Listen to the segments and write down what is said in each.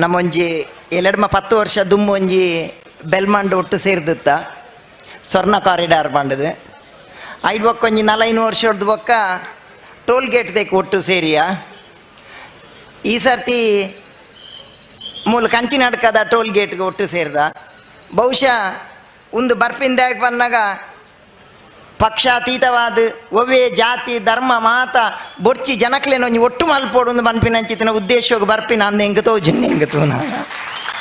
ನಮ್ಮ ಒಂಜಿ ಎಲೆಡ್ಮ ಪತ್ತು ವರ್ಷ ದುಮ್ಮೊಂಜಿ ಬೆಲ್ಮಾಂಡ್ ಒಟ್ಟು ಸೇರ್ದಿತ್ತ. ಸ್ವರ್ಣ ಕಾರಿಡಾರ್ ಬಂಡದು. ಐದು ಬೊಕ್ಕ ಒಂಜಿ ನಲೈನು ವರ್ಷ ಹೊಡೆದು ಬೊಕ್ಕ ಟೋಲ್ ಗೇಟ್ ದೇಕ್ ಒಟ್ಟು ಸೇರಿಯ. ಈ ಸರ್ತಿ ಮೂಲ ಕಂಚಿನಡ್ಕದ ಟೋಲ್ ಗೇಟ್ಗೆ ಒಟ್ಟು ಸೇರಿದ. ಬಹುಶಃ ಒಂದು ಬರ್ಪಿಂದಾಗ ಬಂದಾಗ ಪಕ್ಷಾತೀತವಾದ ಒವ್ವೇ ಜಾತಿ, ಧರ್ಮ, ಮಾತ, ಬೊರ್ಚಿ, ಜನಕ್ಲೇನ ಒಂಜಿ ಒಟ್ಟು ಮಲ್ಪೋಡು ಒಂದು ಬನ್ಪಿನಂಚಿತ್ತಿನ ಉದ್ದೇಶವಾಗಿ ಬರ್ಪಿನ ಅಂದ ಹೆಂಗೆ ತೋಜುನ್ ಹೆಂಗೆ ತೂನ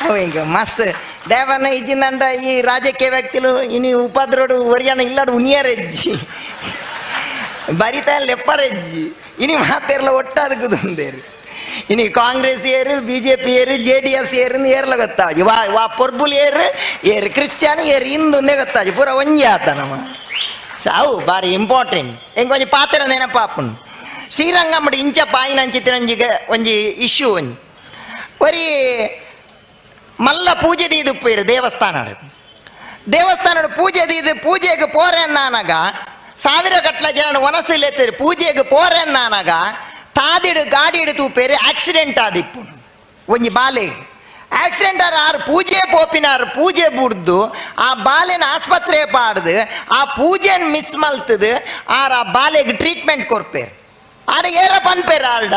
ಅವು ಹಿಂಗೆ, ಮಸ್ತ್. ದೇವನ ಇಜ್ಜಿಂದಂಡ ಈ ರಾಜಕೀಯ ವ್ಯಕ್ತಿಲು, ಇನಿ ಉಪದ್ರೋಡು ಒರಿಯನ ಇಲ್ಲಡು ಉನಿಯರೆಜ್ಜಿ. ಬರಿತ ಲೆಪ್ಪರೆಜ್ಜಿ ಇನಿ ಮಾತೆರ್ಲ ಒಟ್ಟಾದ ಕುದುಂದೇರು. ಇನಿ ಕಾಂಗ್ರೆಸ್ ಏರು ಬಿ ಜೆ ಪಿ ಏರು, ಜೆ ಡಿ ಎಸ್ ಏರು ಏರ್ಲ ಗೊತ್ತಾಜಿ. ವಾ ವಾ, ಪೊರ್ಬುಲ್ ಏರು ಏರು ಕ್ರಿಶ್ಚಿಯನ್ ಏರು ಹಿಂದುಂದೇ ಗೊತ್ತಾಜಿ. ಪೂರ ಒಂಜಿ ಆತ ನಮ್ಮ ಸಾವು ಬಾರಿ ಇಂಪಾರ್ಟೆಂಟ್ ಹೆಂಗೆ ಒಂಜಿ ಪಾತ್ರ ನೆನಪಾಪುನ್ ಶ್ರೀರಂಗಮ್ಮಡಿ ಇಂಚ ಪಾಯಿನ ಅಂಚಿತ್ತಿನ ಒಂಜಿಗೆ ಒಂಜಿ ಇಶ್ಯೂ ಒಂಜಿ ಒರಿ ಮಲ್ಲ ಪೂಜೆ ದೀದು ಉಪ್ಪೇರು ದೇವಸ್ಥಾನ ದೇವಸ್ಥಾನದ ಪೂಜೆ ದೀದು ಪೂಜೆಗೆ ಪೋರೆನ್ನಾನಾಗ ಸಾವಿರ ಗಟ್ಲ ಜನ ಒನಸಿಲೆತ್ತರು ಪೂಜೆಗೆ ಪೋರೆನ್ನಾನಾಗ ತಾದಿಡು ಗಾಡಿಡು ತೂಪೇರು ಆಕ್ಸಿಡೆಂಟ್ ಆದಿಪ್ಪು ಒಂಜಿ ಬಾಲೆ ಆಕ್ಸಿಡೆಂಟ್ ಆರ್ ಪೂಜೆ ಪೋಪಿನಾರ್ ಪೂಜೆ ಬುಡ್ದು, ಆ ಬಾಲೆನ ಆಸ್ಪತ್ರೆ ಪಾಡ್ದು, ಆ ಪೂಜೆನ ಮಿಸ್ ಮಲ್ತದು, ಆರ್ ಆ ಬಾಲೆಗೆ ಟ್ರೀಟ್ಮೆಂಟ್ ಕೊರ್ಪೇರ್ ಆಡ ಏರ ಪನ್ಪೇರ ಆಲ್ಡ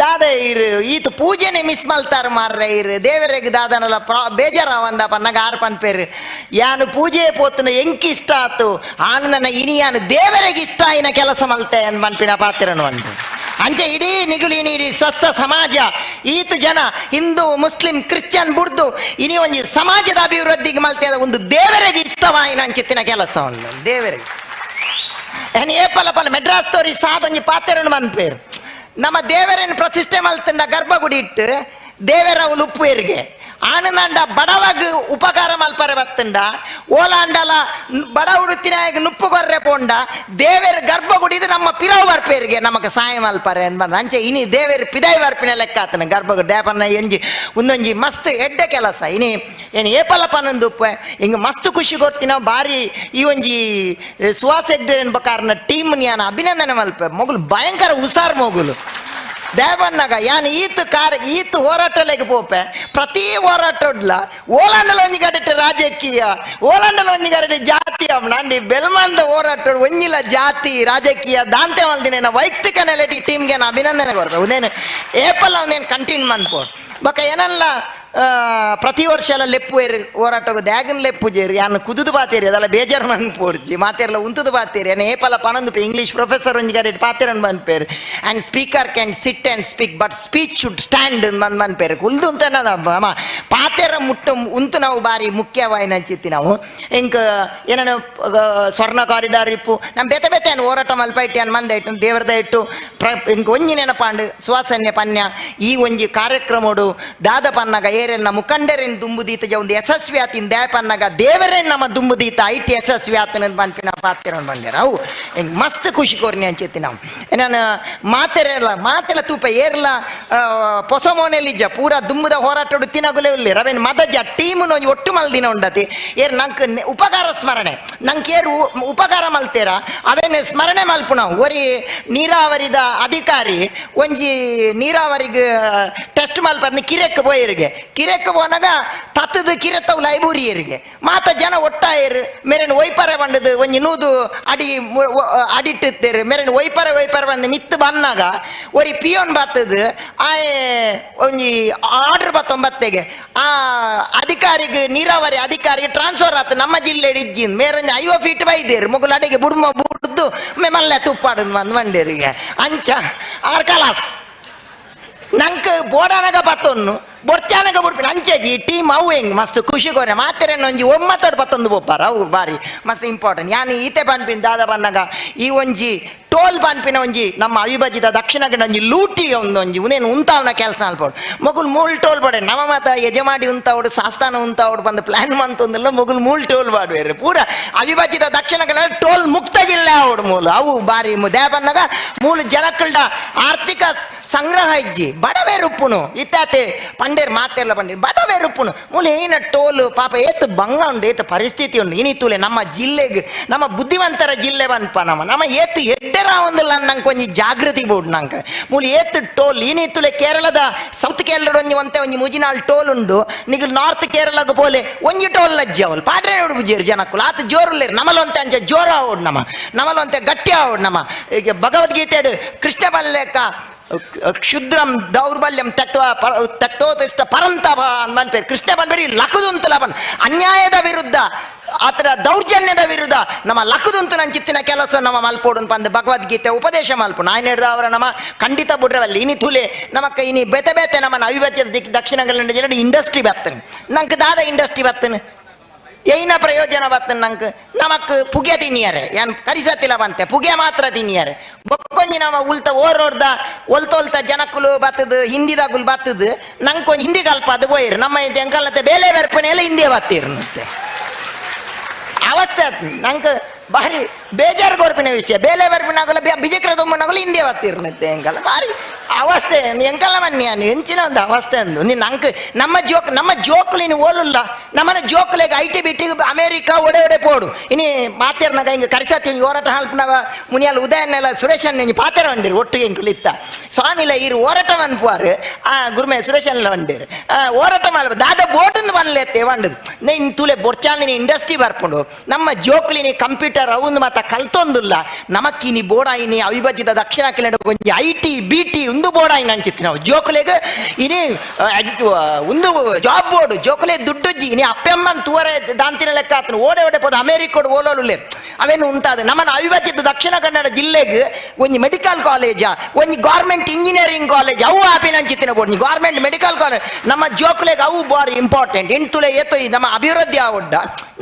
ದಾದ ಇರು, ಈತ ಪೂಜೆನೆ ಮಿಸ್ ಮಲ್ತಾರ ಮಾರ್ರೆ ಇರು, ದೇವರಿಗೆ ದಾದನಲ್ಲ ಪ್ರಾ ಬೇಜಾರ ಒಂದ ಪನ್ನಗ ಆರು ಪನ್ಪೇರು ಯಾನು ಪೂಜೆ ಪೋತನ ಎಂಕ್ ಇಷ್ಟ ಆತು ಆನ ನನ್ನ ಇನಿ ಯಾನು ದೇವರಿಗೆ ಇಷ್ಟ ಆಯ್ನ ಕೆಲಸ ಮಲ್ತೆ ಅಂದ್ ಮನ್ಪಿನ ಪಾತ್ರನು ಅಂತ ಅಂಚೆ ಇಡೀ ನಿಗುಲಿ ನೀಡಿ ಸ್ವಸ್ಥ ಸಮಾಜ, ಈತ ಜನ ಹಿಂದೂ, ಮುಸ್ಲಿಂ, ಕ್ರಿಶ್ಚಿಯನ್ ಬುಡ್ದು ಇನಿ ಒಂದು ಸಮಾಜದ ಅಭಿವೃದ್ಧಿಗೆ ಮಲ್ತೆ ಒಂದು ದೇವರಿಗೆ ಇಷ್ಟವಾಯಿನ ಕೆಲಸ ಒಂದು, ದೇವರಿಗೆ. ಏನು ಏಪಲ ಪಲ ಮೆಡ್ರಾಸ್ ತೋರಿ ಸಾದೊಂಜಿ ಪಾತೆರನ್ನು ಪೇರು. ನಮ್ಮ ದೇವರನ್ನು ಪ್ರತಿಷ್ಠೆ ಮಲ್ತಿಂದ ಗರ್ಭಗುಡಿ ಇಟ್ಟು ದೇವರ ಅವಳು ಉಪ್ಪುವೇರಿಗೆ ಆನಂದ ಬಡವಾಗ ಉಪಕಾರ ಮಲ್ಪರೆ ಬತ್ತಂಡ. ಓಲಾಂಡಲ ಬಡ ಉಡುತ್ತಿನಾಗ ನುಪ್ಪು ಕೊರ್ರೆ ಪೋಂಡ. ದೇವರ ಗರ್ಭಗುಡಿದು ನಮ್ಮ ಪಿರವು ಬರ್ಪೇರಿಗೆ ನಮಗೆ ಸಹಾಯ ಮಲ್ಪರೆ ಅಂಚೆ ಇನಿ ದೇವರ ಪಿದಾಯಿ ಬರ್ಪಿನ ಲೆಕ್ಕ ಆತನ ಗರ್ಭ ದೇಪನ್ನ ಎಂಜಿ ಒಂದೊಂಜಿ ಮಸ್ತ್ ಎಡ್ಡ ಕೆಲಸ. ಇನಿ ಏನು ಏಪಲ ಪನ್ನೊಂದು ಉಪ್ಪ. ಹಿಂಗೆ ಮಸ್ತ್ ಖುಷಿ ಕೊಡ್ತೀನ ಬಾರಿ ಈ ಒಂಜಿ ಸುವಾಸ ಹೆಗ್ಡೆ ಕಾರಣ ಟೀಮ್ ನಾನು ಅಭಿನಂದನೆ ಮಲ್ಪ. ಮೊಗಲು ಭಯಂಕರ ಉಸಾರ್ ಮೊಗಲು ದೇವನ್ನಾಗ ಯಾನ್ ಈತ್ ಕಾರ್, ಈತ್ ಹೋರಾಟಲೆಗೆ ಪೋಪೆ. ಪ್ರತಿ ಹೋರಾಟಡ್ಲ ಓಲಾಂಡಲ ಒಂಜಿ ಗಡಿಟ್ಟ ರಾಜಕೀಯ ಓಲಾಂಡಲ ಒಂಜಿ ಗಡಿಟ್ಟ ಜಾತಿ ನಂಡಿ ಬೆಲ್ಮಂದ ಹೋರಾಟ ಒಂಜಿಲ ಜಾತಿ, ರಾಜಕೀಯ, ದಾಂತೆ ಮಲ್ದಿನ ವೈಯಕ್ತಿಕ ನೆಲೆಟಿ ಟೀಮ್ಗೆ ನಾನು ಅಭಿನಂದನೆ ಕೊಡ್ತೇನೆ. ಉದೇನು ಏಪಲ್ ಅವನೇನು ಕಂಟಿನ್ಯೂ ಮಾಡ್ಬೋದು ಬೊಕ ಏನಲ್ಲ ಪ್ರತಿ ವರ್ಷ ಎಲ್ಲ ಲೆಪ್ಪುವೇರು ಹೋರಾಟ ದ್ಯಾಗನ್ ಲೆಪ್ಪುಜೇರು ಯಾನು ಕುದುದು ಬಾತೇರಿ? ಅದೆಲ್ಲ ಬೇಜಾರು ಮನ್ಪೋಡ್ಜಿ ಮಾತೇರಲ್ಲ ಉಂತುದು ಬಾತೇರಿ. ಏನ ಏಪಲ ಪನಂದು ಇಂಗ್ಲೀಷ್ ಪ್ರೊಫೆಸರ್ ಒಂಜಿ ಗಾಡಿ ಪಾತೇರನ್ ಮನ್ಪೇರು and speaker can sit and speak but speech should stand Mann ಮನ್ಪೇರು ಕುಲ್ದು ಅಂತ ಅಮ್ಮ, ಪಾತೇರ ಮುಟ್ಟು ಉಂತು ನಾವು ಬಾರಿ ಮುಖ್ಯವಾಯಿನ ಚಿತ್ತಿ ನಾವು. ಇಂಕ ಏನೇನು ಸ್ವರ್ಣ ಕಾರಿಡಾರ್ ಇಪ್ಪು. ನಮ್ಮ ಬೆತೆ ಬೆತೆ ಅನ್ನು ಹೋರಾಟ ಮಲ್ಪೈಟಿ ಅನ್ ಮಂದ ಇಟ್ಟು, ದೇವರದ ಇಟ್ಟು, ಪ್ರ ಇಂಕ ಒಂಜಿ ನೆನಪಾಂಡು, ಸುವಾಸನ್ಯ ಪನ್ಯ, ಈ ಒಂಜಿ ಕಾರ್ಯಕ್ರಮಡು ದಾದ ಪನ್ನಗ ಏರೆನ್ನ ಮುಖಂಡರೆನ್ ದುಂಬುದೀತ ಒಂದು ಯಶಸ್ವಿ ಆತಿನ ದ್ಯಾಯ ದೇವರೇ ನಮ್ಮ ದುಂಬುದೀತ ಐಟಿ ಯಶಸ್ವಿ ಆತನ ಪನ್ಪಿನ ಪಾತ್ರ ಬಂದಿರ ಅವು ಮಸ್ತ್ ಖುಷಿ ಕೋರ್ನಿ ಅಂಚೆತ್ತಿ ನಾವು. ನಾನು ಮಾತೆರೆಲ್ಲ ಮಾತೆಲ್ಲ ತೂಪ ಏರ್ಲ ಹೊಸ ಮೋನೆಲಿಜ್ಜ ಪೂರ ದುಂಬುದ ಹೋರಾಟಡು ತಿನ್ನಗುಲೇ ಇಲ್ಲಿ ರವೇನ್ ಮದಜ ಟೀಮ್ ಒಂಜಿ ಒಟ್ಟು ಮಲ್ದಿನ ಉಂಡತಿ. ಏರ್ ನಂಕ್ ನೆ- ಉಪಕಾರ ಸ್ಮರಣೆ. ನಂಗೆ ಏರು ಉಪಕಾರ ಮಲ್ತೇರ, ಅವೇನು ಸ್ಮರಣೆ ಮಲ್ಪು ನಾವು. ಒರಿ ನೀರಾವರಿದ ಅಧಿಕಾರಿ ಒಂಜಿ ನೀರಾವರಿಗೆ ಟೆಸ್ಟ್ ಮಲ್ಪರ್ನ ಕಿರೆಕ್ ಬೋಯರಿಗೆ ಕಿರೆಕ್ ಹೋನಾಗ ತತ್ತದ ಕಿರೆತ್ತವು ಲೈಬ್ರರಿಯರಿಗೆ ಮಾತ ಜನ ಒಟ್ಟಾಯರು ಮೇರೆನ್ ಒಯ್ಪರೆ ಬಂಡದು ಒಂಜಿ ನೂದು ಅಡಿ ಮು- ಒ- ಅಡಿಟ್ಟಿತ್ತೇರು. ಮೇರೆನ್ ಒಯ್ಪರೆ ಒಯ್ಪರೆ ಬಂದು ಮಿತ್ತು ಬನ್ನಾಗ ಒರಿ ಪಿಯೋನ್ ಬತ್ತದು ಆಯ್ ಒಂಜಿ ಆರ್ಡರ್ ಬತ್ತೊಂಬತ್ತೆಗೆ. ಆ ಅಧಿಕಾರಿಗೆ, ನೀರಾವರಿ ಅಧಿಕಾರಿಗೆ ಟ್ರಾನ್ಸ್ಫರ್ ಆತು. ನಮ್ಮ ಜಿಲ್ಲೆ ಇಜ್ಜಿಂದ. ಮೇರೊಂಜಿ ಐವ ಫೀಟ್ ಬೈದೇರು. ಮುಗುಲು ಅಡಿಗೆ ಬುಡ್ಮ, ಬುಡ್ದು ಮೆ ಮಲ್ಲೆ ತುಪ್ಪಾಡದು ಮಂದ್ ಮಂಡೇರಿಗೆ ಅಂಚ, ಆರ್ ಕಲಾಸ್. ನಂಗೆ ಬೋಡಾನಗ ಬತ್ತೊನ್ನು. ಬೊರ್ಚಾನಗ ಬಿಡ್ತೀನಿ ಅಂಚೆಜಿ ಟೀಮ್ ಅವು ಹೆಂಗ್? ಮಸ್ತ್ ಖುಷಿ ಕೊರೆ. ಮಾತ್ರ ಒಂಜಿ ಒಮ್ಮತ್ತೋಡು ಬತ್ತೊಂದು ಬೋಪಾರ ಅವು ಬಾರಿ. ಮಸ್ತ್ ಇಂಪಾರ್ಟೆಂಟ್ ಯಾನಿ ಈತೆ ಪನ್ಪಿನ ದಾದ ಬಂದಾಗ ಈ ಒಂಜಿ ಟೋಲ್ ಪನ್ಪಿನ ಒಂಜಿ ನಮ್ಮ ಅವಿಭಜಿತ ದಕ್ಷಿಣ ಕನ್ನಡ ಒಂಜಿ ಲೂಟಿ ಒಂದು ಒಂಜಿ, ಉನೇನು ಉಂತಾವನ ಕೆಲಸ ಅಲ್ಪೋಡು ಮಗುಲ್ ಮೂಲ್ ಟೋಲ್ ಬಡ. ನವ ಮಾತ ಯಜಮಾಡಿ ಉಂತಾವಡು, ಸಾಸ್ತಾನ ಉಂತಾವಡು, ಬಂದು ಪ್ಲಾನ್ ಮಂತೊಂದಿಲ್ಲ, ಮಗುಲ್ ಮೂಲ್ ಟೋಲ್ ಬಾಡುವೇರು ಪೂರ ಅವಿಭಜಿತ ದಕ್ಷಿಣ ಕನ್ನಡ ಟೋಲ್ ಮುಕ್ತ ಜಿಲ್ಲೆ ಅವಡು ಮೂಲ. ಅವು ಬಾರಿ ದೇ ಬಂದಾಗ ಮೂಲ ಜನಕ್ಕಳ ಆರ್ಥಿಕ ಸಂಗ್ರಹ ಇಜ್ಜಿ. ಬಡವೇ ರುಪ್ಪುನು. ಇತ್ತಾತೆ ಪಂಡ ಬಂಡೇರು ಮಾತೆಲ್ಲ ಬಂಡೇರು ಬಡವೇ ರುಪ್ಪುನು ಮೂಲೆ ಏನ ಟೋಲು, ಪಾಪ ಏತು ಬಂಗ ಉಂಡು, ಏತು ಪರಿಸ್ಥಿತಿ ಉಂಡು. ಇನಿತುಲೆ ನಮ್ಮ ಜಿಲ್ಲೆಗೆ, ನಮ್ಮ ಬುದ್ಧಿವಂತರ ಜಿಲ್ಲೆ ಬಂದ್ಪ ನಮ್ಮ. ನಮ್ಮ ಏತು ಎಡ್ಡೆರ ಒಂದಿಲ್ಲ ನಂಗೆ ಕೊಂಚ ಜಾಗೃತಿ ಬೋಡು ನಂಗೆ. ಮೂಲೆ ಏತು ಟೋಲ್ ಇನಿತುಲೆ ಕೇರಳದ ಸೌತ್ ಕೇರಳ ಒಂಜಿ ಒಂತೆ ಒಂಜಿ ಮುಜಿನಾಳ್ ಟೋಲ್ ಉಂಡು. ನಿಗಲ್ ನಾರ್ತ್ ಕೇರಳದ ಪೋಲೆ ಒಂಜಿ ಟೋಲ್ ಲಜ್ಜಿ ಅವಳು ಪಾಡ್ರೆ ನೋಡು ಬುಜಿಯರು ಜನಕ್ಕುಲು. ಆತು ಜೋರುಲ್ಲೇರು. ನಮಲೊಂತೆ ಅಂಚೆ ಜೋರ ಆವೋಡು ನಮ್ಮ. ನಮಲೊಂತೆ ಗಟ್ಟಿ ಆವೋಡು ನಮ್ಮ. ಈಗ ಭಗವದ್ಗೀತೆ ಕೃಷ್ಣ ಬಲ್ಲೆಕ್ಕ ಕ್ಷುದ್ರಂ ದೌರ್ಬಲ್ಯಂ ತತ್ವ ತತ್ವೋತಿಷ್ಟ ಪರಂತಪ ಅನ್ಪೇರು ಕೃಷ್ಣ ಬಂದ್ಬರಿ ಲಕದುಂತಲ ಬನ್ ಅನ್ಯಾಯದ ವಿರುದ್ಧ, ಆತರ ದೌರ್ಜನ್ಯದ ವಿರುದ್ಧ ನಮ್ಮ ಲಕುದುಂತು ನನ್ನ ಚಿತ್ತಿನ ಕೆಲಸ ನಮ್ಮ ಮಲ್ಪೋಡು ಪಂದ್ ಭಗವದ್ಗೀತೆ ಉಪದೇಶ ಮಲ್ಪು. ನಾಯ್ ನಡೆದ ಅವರ ನಮ್ಮ ಖಂಡಿತ ಬುಡ್ರವಲ್ಲಿ ಇನಿ ತುಲೆ ನಮಕ್ ಇನಿ ಬೆತೆ ಬೆತೆ ನಮ್ಮನ್ನು ದಿಕ್ ದಕ್ಷಿಣ ಕನ್ನಡ ಜಿಲ್ಲೆ ಇಂಡಸ್ಟ್ರಿ ಬತ್ತನೆ ನಂಗೆ ದಾದ ಇಂಡಸ್ಟ್ರಿ ಬರ್ತನ್. ಏನ ಪ್ರಯೋಜನ ಬರ್ತನ್ ನಂಗೆ? ನಮಕ್ ಪುಗೆ ತಿನ್ನಿಯಾರೆ ಏನ್ ಕರಿಸತ್ತಿಲ್ಲ ಬಂತೆ ಪುಗೆ ಮಾತ್ರ ತಿನ್ನಿಯಾರೆ ಬೊಕ್ಕೊಂಜಿ ನಮ್ಮ ಉಲ್ತ ಓರೋರ್ದ ಒಲ್ತೊಲ್ತ ಜನಕ್ಕುಲು ಬತ್ತದು ಹಿಂದಿದಾಗುಲ್ ಬತ್ತದು, ನಂಗೆ ಹಿಂದಿ ಕಲ್ಪ ಅದು ಹೋಯ್ರು ನಮ್ಮ ಎಂಕಲ್ಲತ್ತೆ ಬೇಲೆ ಬೆರ್ಪನೆ ಎಲ್ಲ ಹಿಂದಿಯ ಬತ್ತಿರ್ನಂತೆ. ಅವತ್ತ ನಂಗೆ ಭಾರಿ ಬೇಜಾರು ಗೊರ್ಪಿನ ವಿಷಯ. ಬೇಲೆ ಬರ್ಪಿನಾಗಲ್ಲ ಬಿಜಕ್ರ ದೊಮ್ಮನಾಗಲ್ಲ ಇಂಡಿಯಾ ಬತ್ತಿರ್ನತ್ತೆ ಹೆಂಗಲ್ಲ. ಭಾರಿ ಅವಸ್ಥೆ. ಎಂಕಲ್ಲ ಅನ್ನು ಎಂಚಿನ ಒಂದು ಅವಸ್ಥೆ ಅಂದು. ನೀನು ನಂಗೆ ನಮ್ಮ ಜೋಕ್ ನಮ್ಮ ಜೋಕ್ಲಿ ನೀನು ಓಲಲ್ಲ ನಮ್ಮನ್ನ ಜೋಕ್ಲೆಗೆ I T B T America ಒಡೆ ಒಡೆ ಪೋಡು. ಇನಿ ಮಾತೇರ್ನಾಗ ಹಿಂಗೆ ಕರಿಸತ್ತಿ ಹೋರಾಟ ಹಾಲ್ಪಿನಾಗ ಮುನಿಯಲ್ ಉದಯನೆಲ್ಲ ಸುರೇಶನ್ ಹಿಂಗೆ ಪಾತ್ರ ಬಂದಿರು ಒಟ್ಟಿಗೆ ಹಿಂಗೆ ಲಿತ್ತ ಸ್ವಾಮಿಲ ಇರು ಹೋರಾಟ ಅನ್ಪುವಾರು ಆ, ಗುರುಮೆ ಸುರೇಶನ್ಲ ಆ ಹೋರಾಟ ಮಲ್ಪ ದಾದ ಬೋಟನ್ನು ಬನ್ಲೆತ್ತೆ ಬಂಡದು ನೀನು ತುಲೆ ಬೊರ್ಚಾಲಿನಿ ಇಂಡಸ್ಟ್ರಿ ಬರ್ಕೊಂಡು ನಮ್ಮ ಜೋಕ್ಲಿನಿ ಕಂಪ್ಯೂಟರ್ ಅವಂದು ಮಾತ ಕಲ್ತೊಂದುಲ್ಲ. ನಮಕ್ಕಿನಿ ಬೋಡಾಯಿನಿ ಅವಿಭಜಿತ ದಕ್ಷಿಣ ಕನ್ನಡ ಕೊಂಚ ಐ ಟಿ ಬಿ ಟಿ ಒಂದು ಬೋಡಾಯಿನ ಅಂಚಿತ್ತು ನಾವು. ಜೋಕ್ಲೆಗ್ ಇನಿ ಉಂದು ಜಾಬ್ ಬೋರ್ಡ್, ಜೋಕ್ಲೆ ದುಡ್ಡುಜ್ಜಿ, ಇನಿ ಅಪ್ಪೆಮ್ಮನ್ ತೂವರೆ ದಾಂತಿನ ಲೆಕ್ಕ ಆತನು. ಓಡೆ ಓಡೆ ಪೋದು ಅಮೇರಿಕೋಡು ಓಲೋಲು ಅವೇನು ಉಂಟಾದ. ನಮ್ಮನ್ನು ಅವಿಭಜಿತ ದಕ್ಷಿಣ ಕನ್ನಡ ಜಿಲ್ಲೆಗೆ ಒಂದು ಮೆಡಿಕಲ್ ಕಾಲೇಜ ಒಂದು ಗೌರ್ಮೆಂಟ್ ಇಂಜಿನಿಯರಿಂಗ್ ಕಾಲೇಜ್, ಅವು ಆಪಿನ ಅಂಚಿತ್ತಿನ ಬೋರ್ಡ್. ಗೌರ್ಮೆಂಟ್ ಮೆಡಿಕಲ್ ಕಾಲೇಜ್, ನಮ್ಮ ಜೋಕ್ಲೆಗ್ ಅವು ಬಾರಿ ಇಂಪಾರ್ಟೆಂಟ್. ಇಂಟುಲೆ ಏತೋ ನಮ್ಮ ಅಭಿವೃದ್ಧಿ ಆವಡ್ಡ.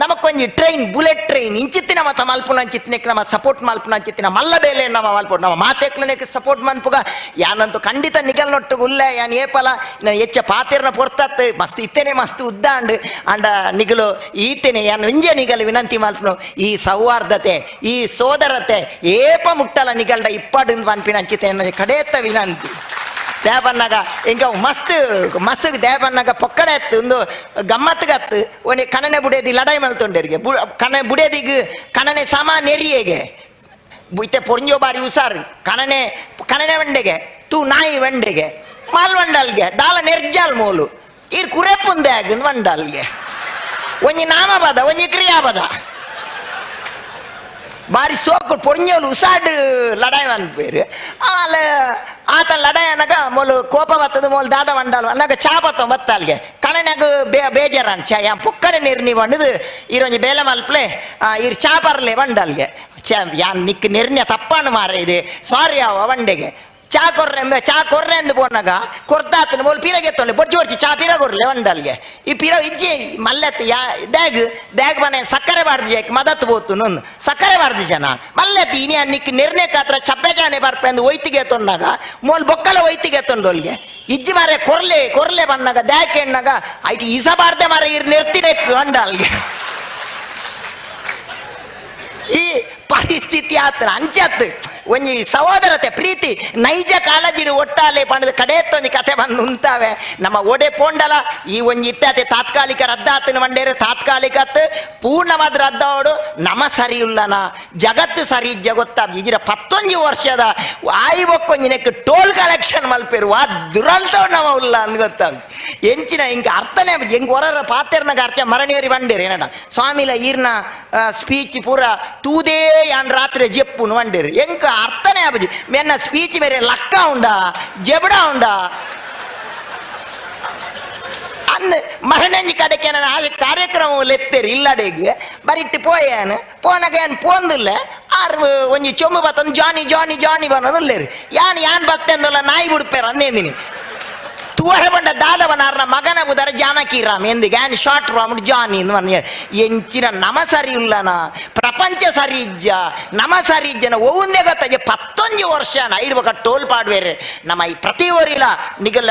ನಮಕೊಂಜಿ ಟ್ರೈನ್, ಬುಲೆಟ್ ಟ್ರೈನ್, ಇಂಚಿತ್ತಿನ ಮತ ಮಲ್ಪುನ ಅಂಚಿತ್ತಿನಕ್ಕೆ ನಮ್ಮ ಸಪೋರ್ಟ್ ಮಲ್ಪುನ ಅಂಚಿತ್ತಿನ ಮಲ್ಲ ಬೇಲೆ ನಮ್ಮ ಮಲ್ಪುನ ನಮ್ಮ ಮಾತೆಕ್ಲನೆಕ್ಕೆ ಸಪೋರ್ಟ್ ಮನ್ಪುಗ ಯಾನಂತೂ ಖಂಡಿತ ನಿಗಲ್ ನೊಟ್ಟು ಉಲ್ಲೆ ಯಾನ್ ಏಪಲ ನಾನು ಹೆಚ್ಚ ಪಾತಿರ್ನ ಪೊರ್ತತ್ ಮಸ್ತ್ ಇತ್ತೇನೆ ಮಸ್ತ್ ಉದ್ದಾಂಡ್ ಅಂಡ ನಿಗಲು ಈತೇನೆ ಯಾನ್ ಇಂಜೆ ನಿಗಲು ವಿನಂತಿ ಮಲ್ಪನು ಈ ಸೌಹಾರ್ದತೆ ಈ ಸೋದರತೆ ಏಪ ಮುಟ್ಟಲ ನಿಗಲ್ಡ ಇಪ್ಪಡು ಪನ್ಪಿನ ಅಂಚಿತೇನೆ ಕಡೆಯತ್ತ ವಿನಂತಿ ದೇವನ್ನಾಗ ಇಂಕ ಮಸ್ತ್ ಮಸ್ತ್ ದೇವನ್ನಾಗ ಪೊಕ್ಕಡೆ ಎತ್ತು ಒಂದು ಗಮ್ಮತ್ಗತ್ತು ಒಂದು ಕಣನೆ ಬುಡೇದಿ ಲಡಾಯಿ ಮಲ್ತೊಂಡೇರಿಗೆ ಬು ಕಣ ಬುಡೇದಿಗ್ ಕಣನೆ ಸಮ ನೆರಿಯೇಗೆ ಇತ್ತೆ ಪೊಂಜೋ ಬಾರಿ ಉಸಾರು ಕಣನೆ ಕಣನೆ ವಂಡೆಗೆ ತೂ ನಾಯಿ ವಂಡೆಗೆ ಮಾಲ್ ವಂಡಲ್ಗೆ ದಾಲ ನೆರ್ಜಾಲ್ ಮೋಲು ಇರ್ ಕುರೆಪುಂದೆ ಆಗನ್ ವಂಡಲ್ಗೆ ಒಂಜಿ ನಾಮಪದ ಒಂಜಿ ಕ್ರಿಯಾಪದ ಬಾರಿ ಸೋಕು ಪೊಂಜೋಲು ಉಸಾಡ್ ಲಡಾಯಿ ಅನ್ಪೇರು ಆಮೇಲೆ ಆತ ಲಡಾಯಿ ಅನ್ನಗ ಮೊಲು ಕೋಪ ಬತ್ತದು ಮೊಲ್ ದಾದ ಬಂಡಾಲು ಅನ್ನಗ ಚಾ ಬತ್ತ ಬತ್ತಲ್ಗೆ ಕಣನ್ಯಾಗ ಬೇ ಬೇಜಾರನ್ ಚಾ ಯಾ ಪೊಕ್ಕಡೆ ನೀರು ನೀವು ಬಂಡದು ಇರೊಂಜಿ ಬೇಲೆ ಮಲ್ಪ್ಲೆ ಇರ್ ಚಾ ಬರ್ಲೆ ಬಂಡಲ್ಗೆ ಚಾ ಯಾನ್ ನಿಕ್ ನಿರ್ಣ್ಯ ತಪ್ಪನ್ನು ಮಾರ ಇದೆ ಸಾರಿ ಅವ ಬಂಡೆಗೆ ಚಾ ಕೊರ್ರೆ ಚಾ ಕೊರ್ರೆ ಎಂದು ಪೋನಾಗ ಕೊರ್ತಾತನ ಬೋಲ್ ಪೀರಗೆ ಎತ್ತೊಂಡೆ. ಬೊಡ್ಜಿ ಬೊಡ್ಚಿ ಚಾ ಪೀರ ಕೊರ್ಲೆ ಒಂಡಲ್ಗೆ ಈ ಪೀರ ಇಜ್ಜಿ ಮಲ್ಲೆತ್ ಯಾ ದ್ಯಾಗ್ ದ್ಯಾಗ್ ಮನೆ ಸಕ್ಕರೆ ಬಾರ್ದು ಜಾಕ್ ಮದತ್ ಬೋತು ನೊಂದು ಸಕ್ಕರೆ ಬಾರ್ದು ಜನ ಮಲ್ಲೆತ್ ಇನಿ ಅನ್ನಿಕ್ ನಿರ್ಣಯ ಕಾತ್ರ ಚಪ್ಪೆ ಜಾನೆ ಬರ್ಪೆ ಎಂದು ಒಯ್ತಿಗೆ ಎತ್ತೊಂಡಾಗ, ಮೋಲ್ ಬೊಕ್ಕಲ ಒಯ್ತಿಗೆ ಎತ್ತೊಂಡೋಲ್ಗೆ ಇಜ್ಜಿ ಮಾರೆ ಕೊರ್ಲೆ ಕೊರ್ಲೆ ಬಂದಾಗ ದ್ಯಾಕ್ ಎಣ್ಣಾಗ ಐಟಿ ಇಸಬಾರ್ದೆ ಮಾರೆ ಇರ್ ನಿರ್ತಿನೆ ಅಂಡಲ್ಗೆ ಈ ಪರಿಸ್ಥಿತಿ ಆತನ ಅಂಚತ್. ಒಂಜಿ ಸಹೋದರತೆ, ಪ್ರೀತಿ, ನೈಜ ಕಾಳಜಿನ ಒಟ್ಟಾಲೆ ಪಣದ ಕಡೆಯತ್ತೊಂದು ಕತೆ ಬಂದು ಉಂತಾವೆ ನಮ್ಮ ಒಡೆ ಪೋಂಡಲ, ಈ ಒಂಜಿ ಇತ್ತಾತೆ ತಾತ್ಕಾಲಿಕ ರದ್ದಾತನ ಮಂಡೇರು, ತಾತ್ಕಾಲಿಕತ್ ಪೂರ್ಣವಾದ ರದ್ದಾವಡು, ನಮ ಸರಿ ಇಲ್ಲನ ಜಗತ್ತು ಸರಿ ಇಜ್ಜ ಗೊತ್ತ ಇಜಿರ ಪತ್ತೊಂಜಿ ವರ್ಷದ ಆಯಿ ಬೊಕ್ಕೊಂಜಿನಕ್ಕೆ ಟೋಲ್ ಕಲೆಕ್ಷನ್ ಮಲ್ಪೇರು ವಾ ದುರಂತ ನಮ ಉಲ್ಲ ಅಂದ್ ಗೊತ್ತಾಗ ಎಂಚಿನ ಹಿಂಗೆ ಅರ್ಥನೇ ಹೆಂಗ್ ಹೊರರ ಪಾತೆರ್ನಾಗ ಅರ್ಚ ಮರಣಿಯರಿ ಬಂಡೇರಿ ಏನಡ ಸ್ವಾಮಿಲ ಈರ್ನ ಸ್ಪೀಚ್ ಪೂರ ತೂದೇ ಯಾನ್ ರಾತ್ರಿ ಜೆಪ್ಪುನು ಬಂಡೇರಿ ಎಂಕ ಅರ್ಥನೇ ಆಬಜಿ ಮೆನ್ನ ಸ್ಪೀಚ್ వేరే ಲಕ್ಕ ಉಂಡ జబడా ಉಂಡ. ಅಂದ್ ಮರಣಂಜಿ ಕಡೆಗೆ ನಾನು ಆ ಕಾರ್ಯಕ್ರಮ ಲೆತ್ತೇರಿ ಇಲ್ಲಡೆಗೆ. ಬರಿಟ್ಟು ಪೋಯಾನು, ಪೋನಾಗ ಏನು ಪೋಂದಿಲ್ಲ. ಆರ್ ಒಂಜಿ ಚೊಂಬು ಬತ್ತಂದು ಜಾನಿ ಜಾನಿ ಜಾನಿ ಬನ್ನೋದಿಲ್ಲೇರಿ ಯಾನ್ ಯಾನ್ ಬತ್ತಂದಲ್ಲ ನಾಯಿ ಬಿಡ್ಪೇರ ಅಂದೇಂದಿನಿ ತೂವರೆ ಬಂಡ ದಾದವನಾರ್ನ ಮಗನ ಉದರ ಜಾನಕಿ ರಾಮ್ ಎಂದಿಗೆ ಆನ್ ಶಾರ್ಟ್ ರಾಮ್ ಜಾನಿ ಮನೆ ಎಂಚಿನ ನಮ ಸರಿ ಇಲ್ಲನ ಪ್ರಪಂಚ ಸರಿ ಇಜ್ಜ ನಮ ಸರಿ ಇಜ್ಜನ ಒಂದೇ ಗೊತ್ತಾಜೆ ಪತ್ತೊಂಜಿ ವರ್ಷ ಐಡ್ಬೇಕ ಟೋಲ್ ಪಾಡ್ವೇರೆ ನಮ್ಮ ಈ ಪ್ರತಿ ಊರಿಲ ನಿಗಲ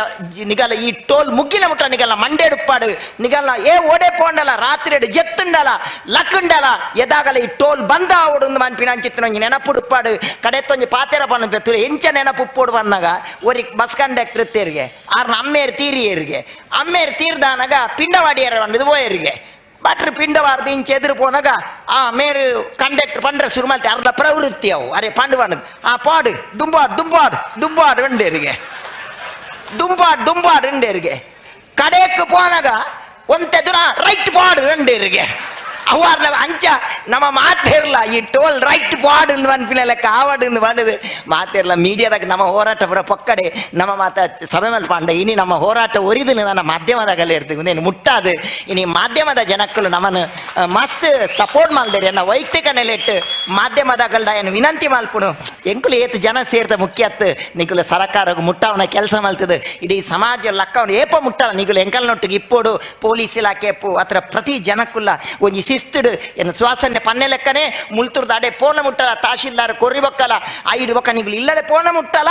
ನಿಗಲ ಈ ಟೋಲ್ ಮುಗ್ಗಿನ ಮುಟ್ಟ ನಿಗಲ ಮಂಡೇಡುಪ್ಪಾಡು ನಿಗಲ ಏ ಓಡೆ ಪೋಂಡಲ ರಾತ್ರಿ ಜೆತ್ತುಂಡಲ ಲಕ್ಕುಂಡಲ ಎದಾಗಲ ಈ ಟೋಲ್ ಬಂದ ಓಡುಂದು ಮನ್ಪಿನ ಅಂಚಿತ್ತಿನ ಒಂಜಿ ನೆನಪುಡುಪ್ಪಾಡು ಕಡೆತ್ತೊಂಜಿ ಪಾತೆರ ಪನ್ನು ಬೆತ್ತು ಎಂಚ ನೆನಪು ಉಪ್ಪೋಡು ಬಂದಾಗ ಒರಿ ಬಸ್ ಕಂಡಕ್ಟರ್ ತೇರಿಗೆ ಆರ್ನ ಅಮ್ಮೇರು ತೀರಿಯರಿಗೆ ಅಮ್ಮೇರು ತೀರ್ದಾನಾಗ ಪಿಂಡವಾಡಿಯರ ಬಂಡದು போயிருக்கு ಬಟ್ರ್ ಪಿಂಡವಾರ್ದು ಇಂಚೆ ಎದುರು ಪೋನಾಗ ಆ ಮೇರು ಕಂಡಕ್ಟರ್ ಪಂಡ್ರೆ ಶುರು ಮಾಡ್ತೆ ಅರ್ಧ ಪ್ರವೃತ್ತಿ ಅವು ಅರೆ ಪಂಡು ಪಂಡದು ಆ ಪಾಡು ದುಂಬಾಡು ದುಂಬಾಡು ದುಂಬಾಡು ಉಂಡೇರಿಗೆ ದುಂಬಾಡ್ ದುಂಬಾಡ್ ರೆಂಡೇರಿಗೆ ಕಡೆಯಕ್ಕೆ ಪೋನಾಗ ಒಂತೆದುರ ರೈಟ್ ಪಾಡ್ ರೆಂಡೇರಿಗೆ ಅವಾರ್ನ ಅಂಚ ನಮ್ಮ ಮಾತೇರ್ಲ ಈ ಟೋಲ್ ರೈಟ್ ಪಾಡ್ ಅನ್ಪಿನ ಲೆಕ್ಕ ಆವಾಡ್ ಮಾಡುದು ಮಾತೇರ್ಲ ಮೀಡಿಯಾದಾಗ ನಮ್ಮ ಹೋರಾಟ ಪುರ ಪಕ್ಕಡೆ ನಮ್ಮ ಮಾತ ಸಭೆ ಮೇಲೆ ಇನಿ ನಮ್ಮ ಹೋರಾಟ ಒರಿದು ನನ್ನ ಮಾಧ್ಯಮದಾಗಲ್ಲ ಇರ್ತೀವಿ. ನೀನು ಮುಟ್ಟಾದು, ಇನಿ ಮಾಧ್ಯಮದ ಜನಕ್ಕಲು ನಮ್ಮನ್ನು ಮಸ್ತ್ ಸಪೋರ್ಟ್ ಮಾಡ್ದೇರಿ ಅನ್ನ ವೈಯಕ್ತಿಕ ನೆಲೆಟ್ಟು ಮಾಧ್ಯಮದಾಗಲ್ದ ವಿನಂತಿ ಮಲ್ಪುನು ಎಂಕುಲು ಏತು ಜನ ಸೇರ್ತ ಮುಖ್ಯತ್ ನಿಗುಲು ಸರಕಾರ ಮುಟ್ಟಾವನ ಕೆಲಸ ಮಲ್ತದ. ಇಡೀ ಸಮಾಜ ಲಕ್ಕವನು ಏಪ ಮುಟ್ಟಾಳ ನಿಗುಲು ಎಂಕಲ್ನೊಟ್ಟಿಗೆ ಇಪ್ಪೋಡು, ಪೊಲೀಸ್ ಇಲಾಖೆ ಅತ್ರ ಪ್ರತಿ ಜನಕ್ಕುಲ್ಲ ಒಂಜಿ ಶಿಸ್ತುಡು ಏನು ಶ್ವಾಸನೆ ಪನ್ನೆ ಲೆಕ್ಕನೆ ಮುಲ್ತುರ್ದ ಅಡೆ ಪೋನ ಮುಟ್ಟಲ ತಹಶೀಲ್ದಾರ್ ಕೊರ್ರಿ ಬೊಕ್ಕಲ ಐದು ಬೊಕ್ಕ ನಿಗುಲು ಇಲ್ಲದೆ ಪೋನ ಮುಟ್ಟಲ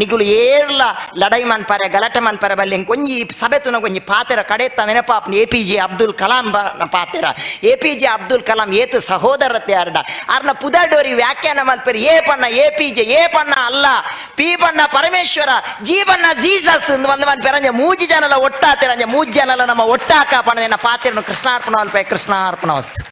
ನಿಗುಲು ಏರ್ಲ ಲಡೈ ಮನ್ಪರೆ ಗಲಾಟೆ ಮನ್ಪರೆ ಬಲ್ಲಿ ಕೊಂಜಿ ಸಭೆ ತುನ ಕೊಂಜಿ ಪಾತೆರ ಕಡೆತ್ತ ನೆನಪಾಪ್ನ A P J Abdul Kalam ಬ ನ ಪಾತೆರ A P J Abdul Kalam ಏತು ಸಹೋದರತೆ ಅರ್ಡ ಅರ್ನ ಪುದಡೋರಿ ವ್ಯಾಖ್ಯಾನ ಮಲ್ಪರಿ ಏ ಪನ್ನ ಎ ಪಿ ಜೆ ಏ ಪನ್ನ ಅಲ್ಲ ಪಿ ಪನ್ನ ಪರಮೇಶ್ವರ ಜಿ ಪನ್ನ ಜೀಸಸ್ ಎಂದು ಒಂದು ಮನ್ ಪೆರಂಜ ಮೂಜಿ ಜನಲ ಒಟ್ಟಾತಿರಂಜ ಮೂಜಿ ಜನಲ ನಮ್ಮ ಒಟ್ಟಾಕ ಪಣ ಪಾತೆರನು ಕೃಷ್ಣಾರ್ಪಣ ಅಲ್ಪ ಕೃಷ್ಣಾರ್ಪಣ podcast